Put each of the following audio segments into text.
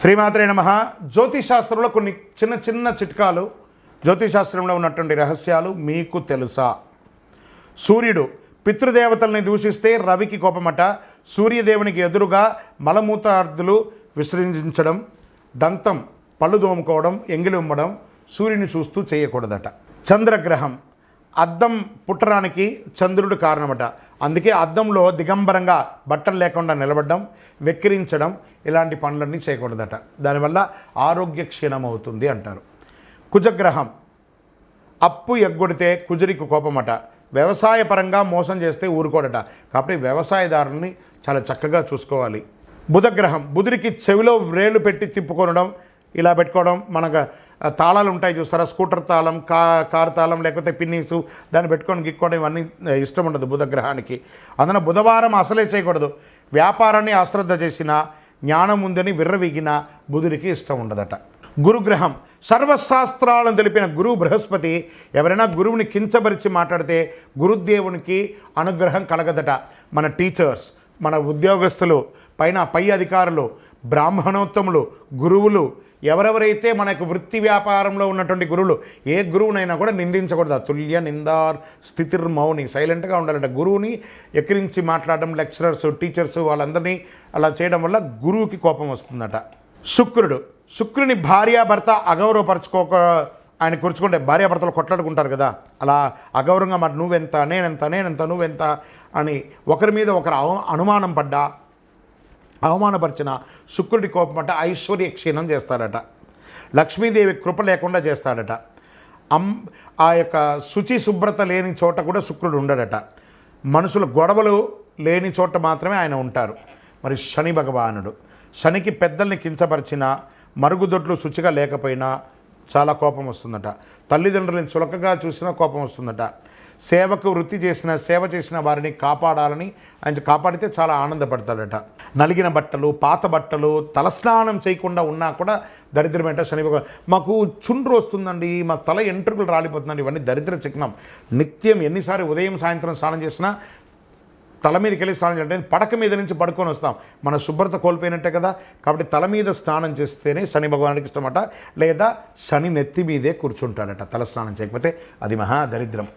శ్రీమాత్రే నమ. జ్యోతిశాస్త్రంలో కొన్ని చిన్న చిన్న చిట్కాలు జ్యోతిశాస్త్రంలో ఉన్నటువంటి రహస్యాలు మీకు తెలుసా? సూర్యుడు పితృదేవతల్ని దూషిస్తే రవికి కోపమట. సూర్యదేవునికి ఎదురుగా మలమూతార్థులు విసర్జించడం దంతం పళ్ళు దోముకోవడం ఎంగిలి ఉమ్మడం సూర్యుని చూస్తూ చేయకూడదట. చంద్రగ్రహం అద్దం పుట్టడానికి చంద్రుడు కారణమట. అందుకే అద్దంలో దిగంబరంగా బట్టలు లేకుండా నిలబడడం వెక్కిరించడం ఇలాంటి పనులన్నీ చేయకూడదట. దానివల్ల ఆరోగ్య క్షీణం అవుతుంది అంటారు. కుజగ్రహం. అప్పు ఎగ్గొడితే కుజరికి కోపమట. వ్యవసాయ పరంగా మోసం చేస్తే ఊరుకోడట. కాబట్టి వ్యవసాయదారుల్ని చాలా చక్కగా చూసుకోవాలి. బుధగ్రహం. బుధుడికి చెవిలో వ్రేలు పెట్టి తిప్పుకొనడం ఇలా పెట్టుకోవడం మనకు తాళాలు ఉంటాయి చూస్తారా? స్కూటర్ తాళం కా కారు తాళం లేకపోతే పిన్నీసు దాన్ని పెట్టుకొని గిక్కోవడం ఇవన్నీ ఇష్టం ఉండదు బుధగ్రహానికి. అందున బుధవారం అసలే చేయకూడదు. వ్యాపారాన్ని అశ్రద్ధ చేసిన జ్ఞానం ఉందని విర్రవిగిన బుధుడికి ఇష్టం ఉండదట. గురుగ్రహం. సర్వశాస్త్రాలను తెలిపిన గురువు బృహస్పతి ఎవరైనా గురువుని కించపరిచి మాట్లాడితే గురుదేవునికి అనుగ్రహం కలగదట. మన టీచర్స్ మన ఉద్యోగస్తులు పైన పై అధికారులు బ్రాహ్మణోత్తములు గురువులు ఎవరెవరైతే మనకు వృత్తి వ్యాపారంలో ఉన్నటువంటి గురువులు ఏ గురువునైనా కూడా నిందించకూడదు. తుల్య నిందార్ స్థితిర్మౌని సైలెంట్గా ఉండాలంట గురువుని ఎక్కిరించి మాట్లాడడం లెక్చరర్స్ టీచర్స్ వాళ్ళందరినీ అలా చేయడం వల్ల గురువుకి కోపం వస్తుందట. శుక్రుడు శుక్రుని భార్యాభర్త అగౌరవపరచుకోక ఆయన కూర్చుకుంటే భార్యాభర్తలు కొట్లాడుకుంటారు కదా. అలా అగౌరవంగా మరి నువ్వెంత నేనెంత నేనెంత నువ్వెంత అని ఒకరి మీద ఒకరు అనుమానం పడ్డా అవమానపరిచిన శుక్రుడి కోపం అంట ఐశ్వర్య క్షీణం చేస్తాడట. లక్ష్మీదేవి కృప లేకుండా చేస్తాడట. అం ఆ యొక్క శుచి శుభ్రత లేని చోట కూడా శుక్రుడు ఉండడట. మనుషుల గొడవలు లేని చోట మాత్రమే ఆయన ఉంటారు. మరి శని భగవానుడు. శనికి పెద్దల్ని కించపరిచిన మరుగుదొడ్లు శుచిగా లేకపోయినా చాలా కోపం వస్తుందట. తల్లిదండ్రులను చులకగా చూసినా కోపం వస్తుందట. సేవకు వృత్తి చేసిన సేవ చేసిన వారిని కాపాడాలని ఆయన కాపాడితే చాలా ఆనందపడతాడట. నలిగిన బట్టలు పాత బట్టలు తలస్నానం చేయకుండా ఉన్నా కూడా దరిద్రమేట శని భగవాన్. మాకు చుండ్రు వస్తుందండి మా తల ఎంట్రుకలు రాలిపోతుందండి ఇవన్నీ దరిద్ర చిహ్నం. నిత్యం ఎన్నిసార్లు ఉదయం సాయంత్రం స్నానం చేసినా తల మీదకి వెళ్ళి స్నానం చేయాలంటే పడక మీద నుంచి పడుకొని వస్తాం. మన శుభ్రత కోల్పోయినట్టే కదా. కాబట్టి తల మీద స్నానం చేస్తేనే శని భగవానికి ఇష్టమట. లేదా శని నెత్తి మీదే కూర్చుంటాడట తల స్నానం చేయకపోతే. అది మహా దరిద్రం.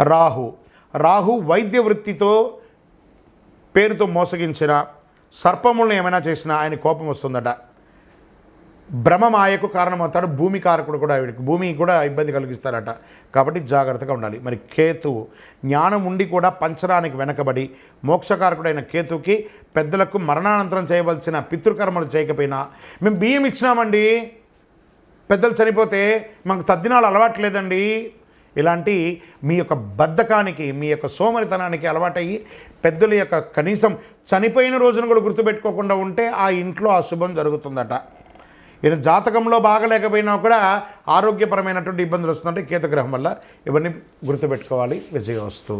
రాహు. రాహు వైద్య వృత్తితో పేరుతో మోసగించిన సర్పములను ఏమైనా చేసినా ఆయన కోపం వస్తుందట. భ్రమమాయకు కారణమవుతాడు భూమి కారకుడు కూడా వీడికి భూమి కూడా ఇబ్బంది కలిగిస్తారట. కాబట్టి జాగ్రత్తగా ఉండాలి. మరి కేతువు జ్ఞానం ఉండి కూడా పంచరానికి వెనకబడి మోక్షకారకుడైన కేతువుకి పెద్దలకు మరణానంతరం చేయవలసిన పితృకర్మలు చేయకపోయినా మేము బియ్యం ఇచ్చినామండి పెద్దలు చనిపోతే మాకు తద్దినాలు అలవాట్లేదండి ఇలాంటి మీ యొక్క బద్ధకానికి మీ యొక్క సోమరితనానికి అలవాటయ్యి పెద్దల యొక్క కనీసం చనిపోయిన రోజున కూడా గుర్తుపెట్టుకోకుండా ఉంటే ఆ ఇంట్లో అశుభం జరుగుతుందట. ఈయన జాతకంలో బాగలేకపోయినా కూడా ఆరోగ్యపరమైనటువంటి ఇబ్బందులు వస్తుందంటే కేతుగ్రహం వల్ల ఇవన్నీ గుర్తుపెట్టుకోవాలి. విజయం వస్తూ